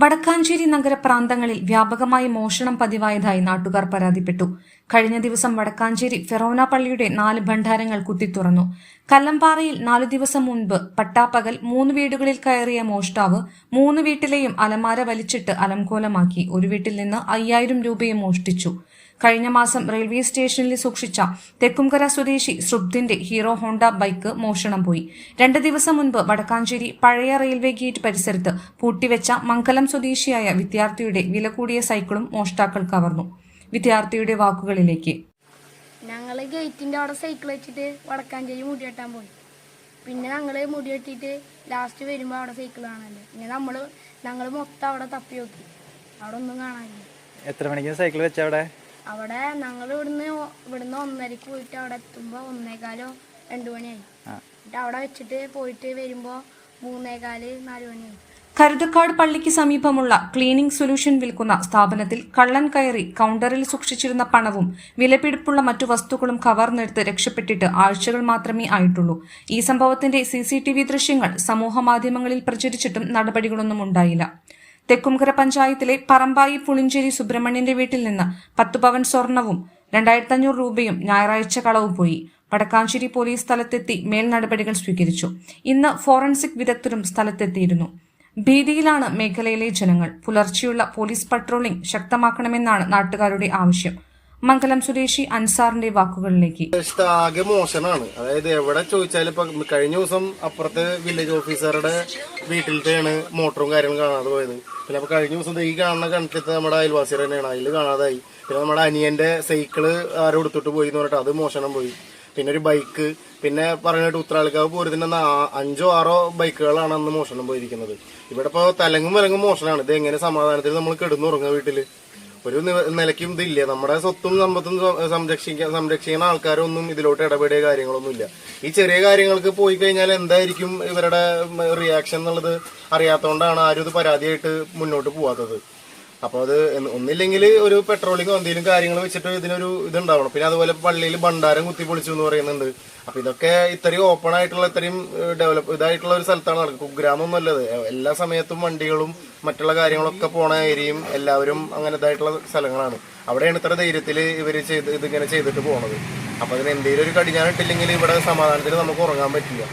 വടക്കാഞ്ചേരി നഗരപ്രാന്തങ്ങളിൽ വ്യാപകമായി മോഷണം പതിവായതായി നാട്ടുകാർ പരാതിപ്പെട്ടു. കഴിഞ്ഞ ദിവസം വടക്കാഞ്ചേരി ഫെറോന പള്ളിയുടെ നാല് ഭണ്ഡാരങ്ങൾ കുത്തിത്തുറന്നു കല്ലമ്പാറയിൽ നാലു ദിവസം മുൻപ് പട്ടാപ്പകൽ മൂന്ന് വീടുകളിൽ കയറിയ മോഷ്ടാവ് മൂന്ന് വീട്ടിലെയും അലമാര വലിച്ചിട്ട് അലംകോലമാക്കി ഒരു വീട്ടിൽ നിന്ന് അയ്യായിരം രൂപയും മോഷ്ടിച്ചു. കഴിഞ്ഞ മാസം റെയിൽവേ സ്റ്റേഷനിൽ സൂക്ഷിച്ച തെക്കുംകര സ്വദേശി ശ്രുബ്ദിന്റെ ഹീറോ ഹോണ്ട ബൈക്ക് മോഷണം പോയി. രണ്ട് ദിവസം മുൻപ് വടക്കാഞ്ചേരി പഴയ റെയിൽവേ ഗേറ്റ് പരിസരത്ത് പൂട്ടിവെച്ച മംഗലം സ്വദേശിയായ വിദ്യാർത്ഥിയുടെ വില കൂടിയ സൈക്കിളും മോഷ്ടാക്കൾ കവർന്നു. വിദ്യാർത്ഥിയുടെ വാക്കുകളിലേക്ക്. ഞങ്ങൾ ഗേറ്റിന്റെ അവിടെ സൈക്കിൾ വെച്ചിട്ട് വടക്കാഞ്ചേരി മുടി വെട്ടാൻ പോയി. പിന്നെ ഞങ്ങൾ മുടി വെട്ടിയിട്ട് ലാസ്റ്റ് വരുമ്പോൾ അവിടെ സൈക്കിൾ കാണാനില്ല പിന്നെ നമ്മൾ ഞങ്ങൾ മൊത്തം അവിടെ തപ്പി നോക്കി. അവിടെ ഒന്നും കാണാനില്ല. എത്ര മണിക്ക് സൈക്കിൾ വെച്ച അവിടെ ഞങ്ങൾ ഇവിടുന്ന് ഇവിടുന്ന് ഒന്നരക്ക് പോയിട്ട് അവിടെ എത്തുമ്പോൾ ഒന്നേകാലോ രണ്ടു മണിയായി. എന്നിട്ട് അവിടെ വെച്ചിട്ട് പോയിട്ട് വരുമ്പോൾ മൂന്നേകാൽ നാല് മണിയായി. കരുതക്കാട് പള്ളിക്ക് സമീപമുള്ള ക്ലീനിംഗ് സൊല്യൂഷൻ വിൽക്കുന്ന സ്ഥാപനത്തിൽ കള്ളൻ കയറി കൗണ്ടറിൽ സൂക്ഷിച്ചിരുന്ന പണവും വിലപിടിപ്പുള്ള മറ്റു വസ്തുക്കളും കവർന്നെടുത്ത് രക്ഷപ്പെട്ടിട്ട് ആഴ്ചകൾ മാത്രമേ ആയിട്ടുള്ളൂ. ഈ സംഭവത്തിന്റെ സി ദൃശ്യങ്ങൾ സമൂഹ മാധ്യമങ്ങളിൽ ദൃശ്യങ്ങൾ സമൂഹമാധ്യമങ്ങളിൽ പ്രചരിച്ചിട്ടും നടപടികളൊന്നും ഉണ്ടായില്ല. തെക്കുംകര പഞ്ചായത്തിലെ പറമ്പായി പുളിഞ്ചേരി സുബ്രഹ്മണ്യന്റെ വീട്ടിൽ നിന്ന് പത്തു പവൻ സ്വർണവും രണ്ടായിരത്തഞ്ഞൂറ് രൂപയും ഞായറാഴ്ച കളവും പോയി. വടക്കാഞ്ചേരി പോലീസ് സ്ഥലത്തെത്തി മേൽ നടപടികൾ സ്വീകരിച്ചു. ഇന്ന് ഫോറൻസിക് വിദഗ്ധരും സ്ഥലത്തെത്തിയിരുന്നു. ഭീതിയിലാണ് മേഖലയിലെ ജനങ്ങൾ. പുലർച്ചെയുള്ള പോലീസ് പട്രോളിംഗ് ശക്തമാക്കണമെന്നാണ് നാട്ടുകാരുടെ ആവശ്യം. മംഗലം സുരേഷി അൻസാറിന്റെ വാക്കുകളിലേക്ക്. ആകെ മോശമാണ്. അതായത് എവിടെ ചോദിച്ചാലും ഇപ്പൊ കഴിഞ്ഞ ദിവസം അപ്പുറത്തെ വില്ലേജ് ഓഫീസറുടെ വീട്ടിലത്തെയാണ് മോട്ടറും കാര്യങ്ങളും കാണാതെ പോയത്. പിന്നെ അപ്പൊ കഴിഞ്ഞ ദിവസം ഈ കാണുന്ന കണ്ടിട്ട് നമ്മുടെ അയൽവാസികൾ തന്നെയാണ്. അതിൽ കാണാതായി. പിന്നെ നമ്മുടെ അനിയന്റെ സൈക്കിൾ ആരും എടുത്തിട്ട് പോയി എന്ന് പറഞ്ഞിട്ട് അത് മോഷണം പോയി. പിന്നെ ഒരു ബൈക്ക് പിന്നെ പറഞ്ഞിട്ട് ഉത്രാളിക്കാവ് പോരുന്ന അഞ്ചോ ആറോ ബൈക്കുകളാണ് അന്ന് മോഷണം പോയിരിക്കുന്നത്. ഇവിടെ ഇപ്പൊ തലങ്ങും വിലങ്ങും മോഷണമാണ്. ഇത് എങ്ങനെ സമാധാനത്തിൽ നമ്മൾ കിടന്നുറങ്ങുക വീട്ടിൽ? ഒരു നിലയ്ക്കും ഇതില്ല. നമ്മുടെ സ്വത്തും സമ്പത്തും സംരക്ഷിക്കാൻ സംരക്ഷിക്കുന്ന ആൾക്കാരൊന്നും ഇതിലോട്ട് ഇടപെടിയ കാര്യങ്ങളൊന്നും ഇല്ല ഈ ചെറിയ കാര്യങ്ങൾക്ക് പോയി കഴിഞ്ഞാൽ എന്തായിരിക്കും ഇവരുടെ റിയാക്ഷൻ എന്നുള്ളത് അറിയാത്തതുകൊണ്ടാണ് ആരും ഇത് പരാതിയായിട്ട് മുന്നോട്ട് പോവാത്തത്. അപ്പോൾ അത് ഒന്നില്ലെങ്കിൽ ഒരു പെട്രോളിങ്ങോ എന്തെങ്കിലും കാര്യങ്ങൾ വെച്ചിട്ട് ഇതിനൊരു ഇതുണ്ടാവണം. പിന്നെ അതുപോലെ പള്ളിയിൽ ഭണ്ഡാരം കുത്തിപ്പൊളിച്ചു എന്ന് പറയുന്നുണ്ട്. അപ്പൊ ഇതൊക്കെ ഇത്രയും ഓപ്പൺ ആയിട്ടുള്ള ഇത്രയും ഡെവലപ്പ് ഇതായിട്ടുള്ള ഒരു സ്ഥലത്താണ് നടക്കുക കുഗ്രാമം എന്നുള്ളത് എല്ലാ സമയത്തും വണ്ടികളും മറ്റുള്ള കാര്യങ്ങളൊക്കെ പോണ ഏരിയയും എല്ലാവരും അങ്ങനെ ഇതായിട്ടുള്ള സ്ഥലങ്ങളാണ്. അവിടെയാണ് ഇത്ര ധൈര്യത്തിൽ ഇവർ ചെയ്ത് ഇതിങ്ങനെ ചെയ്തിട്ട് പോണത്. അപ്പൊ അതിന് എന്തെങ്കിലും ഒരു കടിഞ്ഞാൻ ഇട്ടില്ലെങ്കിൽ ഇവിടെ സമാധാനത്തിൽ നമുക്ക് ഉറങ്ങാൻ പറ്റില്ല.